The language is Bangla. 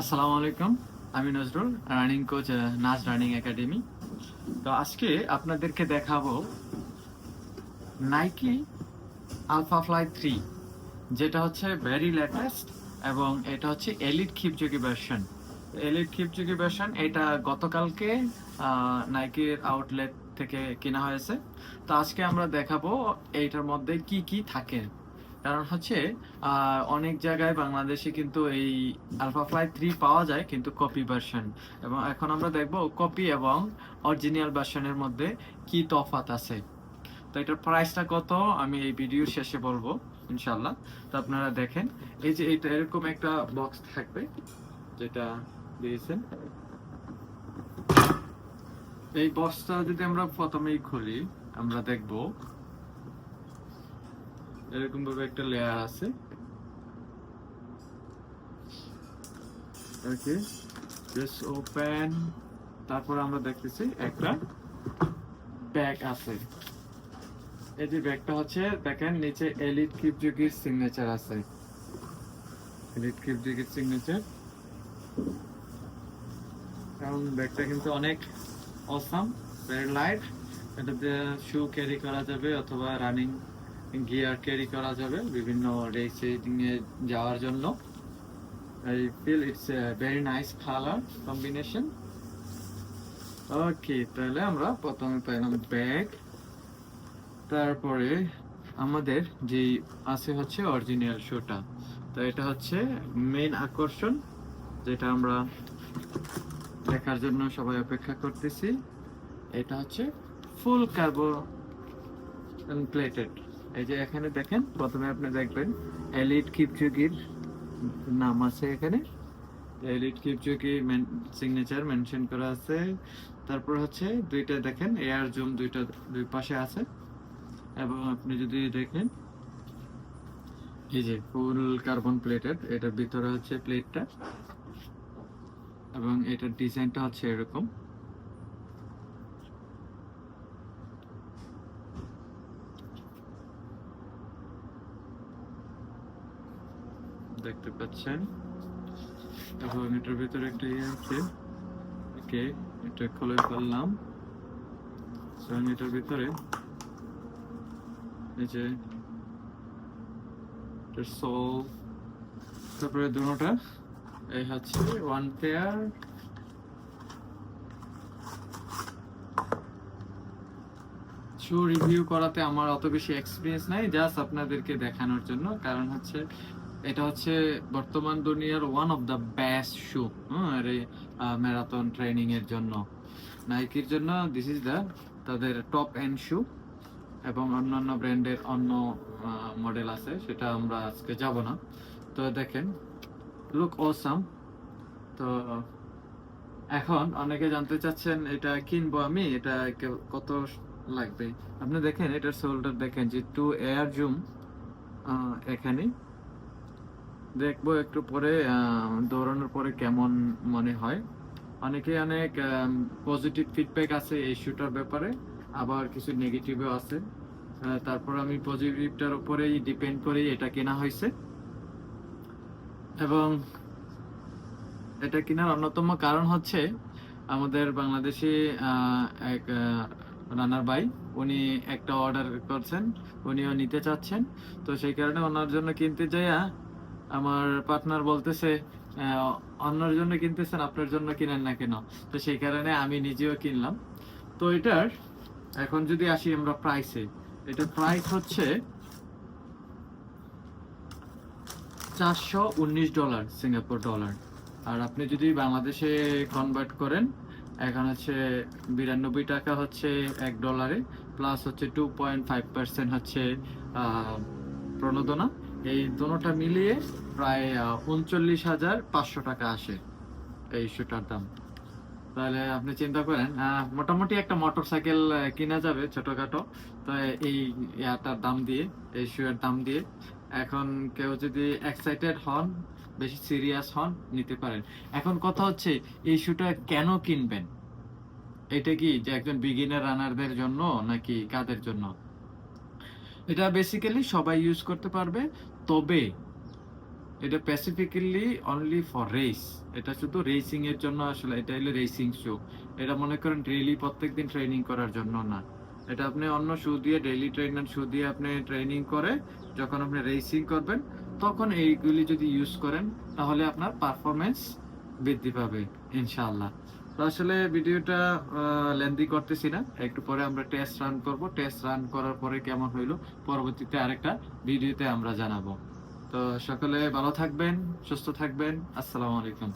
আসসালামু আলাইকুম, আমি নজরুল রানিং কোচ নাচ রানিং একাডেমি তো আজকে আপনাদেরকে দেখাবো নাইকি আলফা ফ্লাই থ্রি যেটা হচ্ছে ভেরি লেটেস্ট এবং এটা হচ্ছে elite Kipchoge version elite Kipchoge version এটা গতকালকে নাইকির আউটলেট থেকে কেনা হয়েছে। তো আজকে আমরা দেখাবো এইটার মধ্যে কি কি থাকে। কারণ হচ্ছে অনেক জায়গায় বাংলাদেশে কিন্তু এই আলফা ফ্লাই থ্রি পাওয়া যায় কিন্তু কপি ভার্সন এবং এখন আমরা দেখব কপি এবং অরিজিনাল ভার্সনের মধ্যে কি তফাৎ আছে। তো এটার প্রাইসটা কত, আমি এই ভিডিওর শেষে বলব ইনশাল্লাহ তো আপনারা দেখেন, এই যে এটা এরকম একটা বক্স থাকবে, যেটা দিয়েছেন। এই বক্সটা যদি আমরা প্রথমেই খুলি, আমরা দেখব এরকম ভাবে একটা লেয়ার আছে। ওকে জাস্ট ওপেন তারপর আমরা দেখতেছি একটা ব্যাগ আছে। এই যে ব্যাগটা হচ্ছে, দেখেন নিচে এলিট কিপযোগীর সিগনেচার আছে। এলিট কিপযোগীর সিগনেচার কারণ ব্যাগটা কিন্তু অনেক অসাম ভেরি লাইট এটাতে শু ক্যারি করা যাবে অথবা রানিং গিয়ার ক্যারি করা যাবে বিভিন্ন রেসিং এ যাওয়ার জন্য। I feel it's a very nice colour combination okay তাহলে আমরা প্রথমে পেলাম ব্যাগ তারপরে আমাদের যে আছে হচ্ছে অরিজিনাল শোটা তো এটা হচ্ছে মেইন আকর্ষণ, যেটা আমরা দেখার জন্য সবাই অপেক্ষা করতেছি। এটা হচ্ছে ফুল কার্বন প্লেটেড এই যে এখানে দেখেন, প্রথমে আপনি দেখবেন এলিট কিপচুকির নাম আছে এখানে। এলিট কিপচুকি সিগনেচার মেনশন করা আছে। তারপর হচ্ছে দুইটা দেখেন এয়ার জুম দুইটা দুই পাশে আছে। এবং আপনি যদি দেখেন, এই যে ফুল কার্বন প্লেটেড এটার ভিতরে হচ্ছে প্লেটটা এবং এটার ডিজাইনটা হচ্ছে এরকম। দেখতে পাচ্ছেন। এবং এটার ভিতরে একটা ইয়ে আছে। ওকে, এটা খুলে ফেললাম। এবং এটার ভিতরে। এই যে সোল তারপরে দুটোটা, এই হচ্ছে ওয়ান পেয়ার শু রিভিউ করাতে আমার অত বেশি এক্সপিরিয়েন্স নাই জাস্ট আপনাদেরকে দেখানোর জন্য। কারণ হচ্ছে এটা হচ্ছে বর্তমান দুনিয়ার one of the best shoe হ্যাঁ ম্যারাথন ট্রেনিং এর জন্য। নাইকির জন্য দিস ইজ দ্য তাদের টপ এন্ড শু এবং অন্যান্য ব্র্যান্ডের অন্য মডেল আছে, সেটা আমরা আজকে যাব না। তো দেখেন লুক অসাম তো এখন অনেকে জানতে চাচ্ছেন, এটা কিনবো আমি? এটা কত লাগবে? আপনি দেখেন, এটার শোল্ডার দেখেন যে টু এয়ার জুম এখানে। দেখব একটু পরে দৌড়ানোর পরে কেমন মনে হয়। অনেকে অনেক পজিটিভ ফিডব্যাক আছে এই শুটার ব্যাপারে, আবার কিছু নেগেটিভও আছে। তারপর আমি পজিটিভটার উপরেই ডিপেন্ড করে এটা কেনা হয়েছে। এবং এটা কেনার অন্যতম কারণ হচ্ছে আমাদের বাংলাদেশি এক রানার ভাই, উনি একটা অর্ডার করছেন, উনিও নিতে চাচ্ছেন। তো সেই কারণে ওনার জন্য কিনতে যাইয়া আমার পার্টনার বলতেছে অন্যর জন্য কিনতেছেন, আপনার জন্য কিনেন না কেন? তো সেই কারণে আমি নিজেও কিনলাম। তো এটার এখন যদি আসি আমরা প্রাইসে এটার প্রাইস হচ্ছে চারশো উনিশ ডলার সিঙ্গাপুর ডলার আর আপনি যদি বাংলাদেশে কনভার্ট করেন, এখন হচ্ছে বিরানব্বই টাকা হচ্ছে এক ডলারে প্লাস হচ্ছে টু পয়েন্ট ফাইভ পার্সেন্ট হচ্ছে প্রণোদনা। এই দুটোটা মিলিয়ে প্রায় উনচল্লিশ হাজার পাঁচশো টাকা আসে এই শুটার দাম। তাহলে আপনি চিন্তা করেন মোটামুটি একটা মোটর সাইকেল কিনা যাবে ছোটখাটো। তো এই ইয়াটার দাম দিয়ে, এই শুয়ের দাম দিয়ে এখন কেউ যদি এক্সাইটেড হন, বেশি সিরিয়াস হন, নিতে পারেন। এখন কথা হচ্ছে, এই শুটা কেন কিনবেন? এটা কি যে একজন বিগিনার রানারদের জন্য নাকি কাদের জন্য? এটা বেসিক্যালি সবাই ইউজ করতে পারবে, তবে এটা স্পেসিফিক্যালি অনলি ফর রেস এটা শুধু রেসিং এর জন্য আসলে এটা হলো রেসিং শু এটা মনে করেন ডেইলি প্রত্যেকদিন ট্রেনিং করার জন্য না। এটা আপনি অন্য শু দিয়ে ডেইলি ট্রেনার শু দিয়ে আপনি ট্রেনিং করে, যখন আপনি রেসিং করবেন, তখন এইগুলি যদি ইউজ করেন, তাহলে আপনার পারফরমেন্স বৃদ্ধি পাবে, ইনশাআল্লাহ। আসলে ভিডিওটা লেন্দি করতেছি না। একটু পরে আমরা টেস্ট রান করব। টেস্ট রান করার পরে কেমন হইল? পরবর্তীতে আরেকটা ভিডিওতে আমরা জানাব। তো সকলে ভালো থাকবেন, সুস্থ থাকবেন। আসসালামু আলাইকুম।